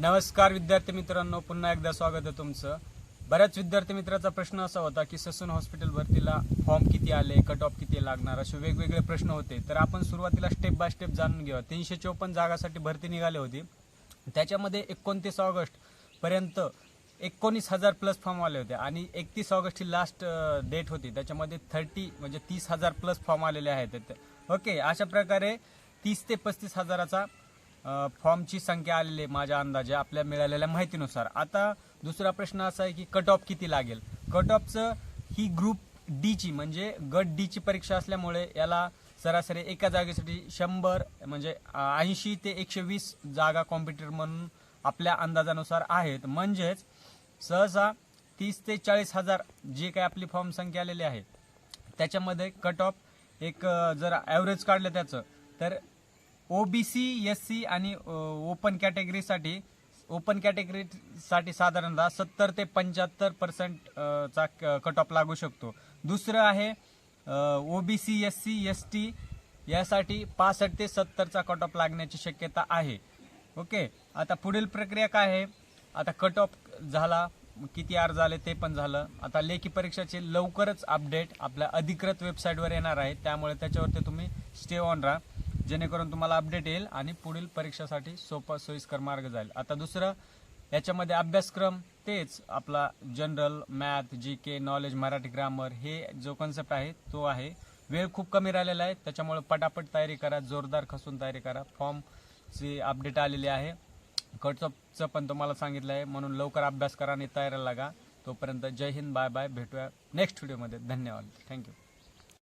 नमस्कार विद्यार्थी मित्रांनो पुन्हा एकदा स्वागत आहे तुमचं. बऱ्याच विद्यार्थी मित्राचा प्रश्न असा होता की ससून हॉस्पिटल भरतीला फॉर्म किती आले कट ऑफ किती लागणार असे वेगवेगळे प्रश्न होते. तर आपण सुरुवातीला स्टेप बाय स्टेप जाणून घेऊया. तीनशे चौपन्न जागासाठी भरती निघाली होती. त्याच्यामध्ये एकोणतीस ऑगस्ट पर्यंत एकोणीस हजार प्लस फॉर्म आले होते आणि एकतीस ऑगस्टची लास्ट डेट होती. त्याच्यामध्ये थर्टी म्हणजे तीस हजार प्लस फॉर्म आलेले आहेत. ओके अशा प्रकारे तीस ते पस्तीस हजाराचा फॉर्मची संख्या आलेली आहे माझ्या अंदाजे आपल्या मिळालेल्या माहितीनुसार. आता दुसरा प्रश्न असा आहे की कट ऑफ किती लागेल? कट ऑफचं ही ग्रुप डीची म्हणजे गट डीची परीक्षा असल्यामुळे याला सरासरी एका जागेसाठी शंभर म्हणजे ऐंशी ते एकशे वीस जागा कॉम्प्युटर म्हणून आपल्या अंदाजानुसार आहेत. म्हणजेच सहसा तीस ते चाळीस हजार जे काही आपली फॉर्म संख्या आलेली आहे त्याच्यामध्ये कट ऑफ एक जर ॲव्हरेज काढलं त्याचं तर ओबीसी एस सी आणि ओपन कॅटेगरीसाठी ओपन कॅटेगरीसाठी साधारणतः सत्तर ते पंच्याहत्तर पर्सेंट चा कट ऑफ लागू शकतो. दुसरं आहे OBC S C S T यासाठी पासष्ट ते सत्तरचा कट ऑफ लागण्याची शक्यता आहे. ओके? आता पुढील प्रक्रिया काय आहे? आता कट ऑफ झाला किती अर्ज आले ते पण झालं. आता लेखी परीक्षाचे लवकरच अपडेट आपल्या अधिकृत वेबसाईटवर येणार आहे. त्यामुळे त्याच्यावरती तुम्ही स्टे ऑन राहा. जेणेकरून तुम्हाला अपडेट येईल आणि पुढील परीक्षासाठी सोपा सोयीस्कर मार्ग जाईल. आता दुसरं याच्यामध्ये अभ्यासक्रम तेच आपला general math G K knowledge Marathi grammar हे जो कॉन्सेप्ट आहे तो आहे. वेळ खूप कमी राहिलेला आहे त्याच्यामुळे पटापट तयारी करा जोरदार खसून तयारी करा. फॉर्मची अपडेट आलेली आहे. कटचं पण तुम्हाला सांगितलं आहे म्हणून लवकर अभ्यास करा आणि तयारीला लागा. तोपर्यंत जय हिंद बाय बाय भेटूया नेक्स्ट व्हिडिओमध्ये धन्यवाद. Thank you